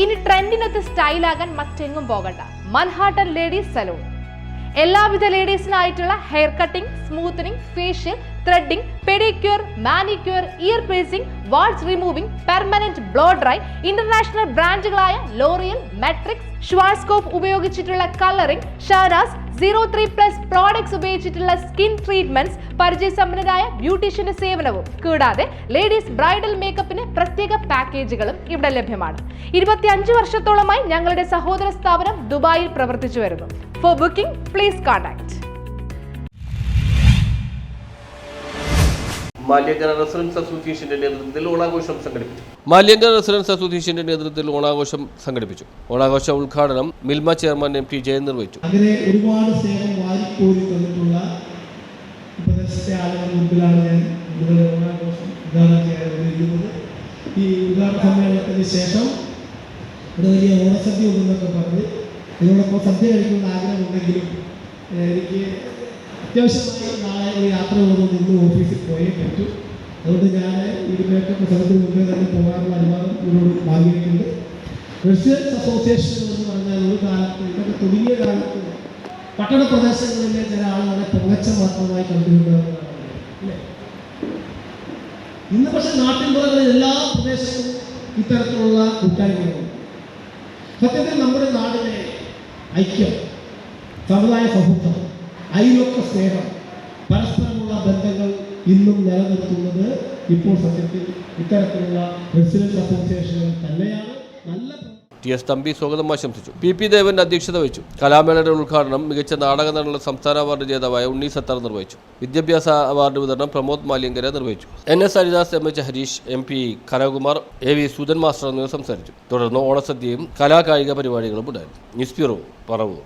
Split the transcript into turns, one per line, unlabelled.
ഇനി ട്രെൻഡിനൊത്ത് സ്റ്റൈലാകാൻ മറ്റെങ്ങും പോകണ്ട. Manhattan ladies salon. എല്ലാവിധ ലേഡീസിനായിട്ടുള്ള hair cutting smoothening facial threading pedicure manicure ear piercing warts removing permanent blow dry international ബ്രാൻഡുകളായ L'Oreal Matrix Schwarzkopf ഉപയോഗിച്ചിട്ടുള്ള colouring Shahnaz zero three plus products ഉപയോഗിച്ചിട്ടുള്ള skin treatments പരിചയസമ്പന്നരായ ബ്യൂട്ടീഷ്യന്റെ സേവനവും. കൂടാതെ ലേഡീസ് ബ്രൈഡൽ പ്രത്യേക പാക്കേജുകളും ഇവിടെ ലഭ്യമാണ്. ഇരുപത്തിയഞ്ച് വർഷത്തോളമായി ഞങ്ങളുടെ സഹോദര സ്ഥാപനം ദുബായിൽ പ്രവർത്തിച്ചു വരുന്നു. For booking please contact
Maliyankara residence അസോസിയേഷന്റെ നേതൃത്വത്തിൽ ഓണാഘോഷം സംഘടിപ്പിച്ചു.
മാല്യങ്കര റെസിഡൻസ് അസോസിയേഷന്റെ നേതൃത്വത്തിൽ ഓണാഘോഷം സംഘടിപ്പിച്ചു. ഓണാഘോഷ ഉദ്ഘാടനം Milma chairman M T Jayan നിർവഹിച്ചു.
അങ്ങനെ ഒരുപാട് സേവനം വാരിക്കോരി തന്നിട്ടുള്ള പ്രദേശത്തെ ആളുകളുടെ മുമ്പിലാണ് ഞാൻ ഇവിടെ ഓണാഘോഷം ഉദ്ഘാടനം ചെയ്യാൻ വന്നിരിക്കുന്നത് ഈ ഉദ്ഘാടന സമ്മേളനത്തിന് ശേഷം ഇവിടെ വലിയ ഓണസദ്യ ഉണ്ടെന്നൊക്കെ പറഞ്ഞ് ഇതിനോടൊപ്പം സദ്യ കഴിക്കുന്ന ആഗ്രഹമുണ്ടെങ്കിലും എനിക്ക് അത്യാവശ്യമായി നാളെ ഒരു യാത്ര പോകുന്നത് ഇന്ന് ഓഫീസിൽ പോയേ പറ്റൂ. അതുകൊണ്ട് ഞാൻ ഇതിലേക്ക് പ്രസംഗത്തിന് മുമ്പേ തന്നെ പോകാനുള്ള അനുവാദം ഇതിനോട് ഭാഗ്യമായിട്ടുണ്ട് റെസിഡൻസ് അസോസിയേഷൻ എന്ന് പറഞ്ഞാൽ ഒരു കാലത്ത് ഇതൊക്കെ തുടങ്ങിയ കാലത്ത് പട്ടണ പ്രദേശങ്ങളിലെ ചില ആളുകളെ പൊങ്ങച്ച മാത്രമായി അല്ലേ ഇന്ന് പക്ഷെ നാട്ടിൻപുറങ്ങളിൽ എല്ലാ പ്രദേശത്തും ഇത്തരത്തിലുള്ള കൂട്ടായ്മകളുണ്ട് സത്യത്തിൽ നമ്മുടെ നാടിനെ ഐക്യം സമുദായ സൗഹൃദം അയലൊക്കെ സ്നേഹം പരസ്പരമുള്ള ബന്ധങ്ങൾ ഇന്നും നിലനിർത്തുന്നത് ഇപ്പോൾ സത്യത്തിൽ ഇത്തരത്തിലുള്ള റെസിഡൻസ് അസോസിയേഷനുകൾ തന്നെയാണ്. നല്ല
ടി എസ് തമ്പി സ്വാഗതം ആശംസിച്ചു. പി പി ദേവൻ അധ്യക്ഷത വഹിച്ചു. കലാമേളയുടെ ഉദ്ഘാടനം മികച്ച നാടക നടനുള്ള സംസ്ഥാന അവാർഡ് ജേതാവായ ഉണ്ണി സത്താർ നിർവഹിച്ചു. വിദ്യാഭ്യാസ അവാർഡ് വിതരണം പ്രമോദ് മാലിയങ്കര നിർവഹിച്ചു. N S Haridas M H Harish M P Kanakumar A V Sudhan master എന്നിവർ സംസാരിച്ചു. തുടർന്ന് ഓണസദ്യയും കലാകായിക പരിപാടികളും ഉണ്ടായിരുന്നു. News bureau Paravur.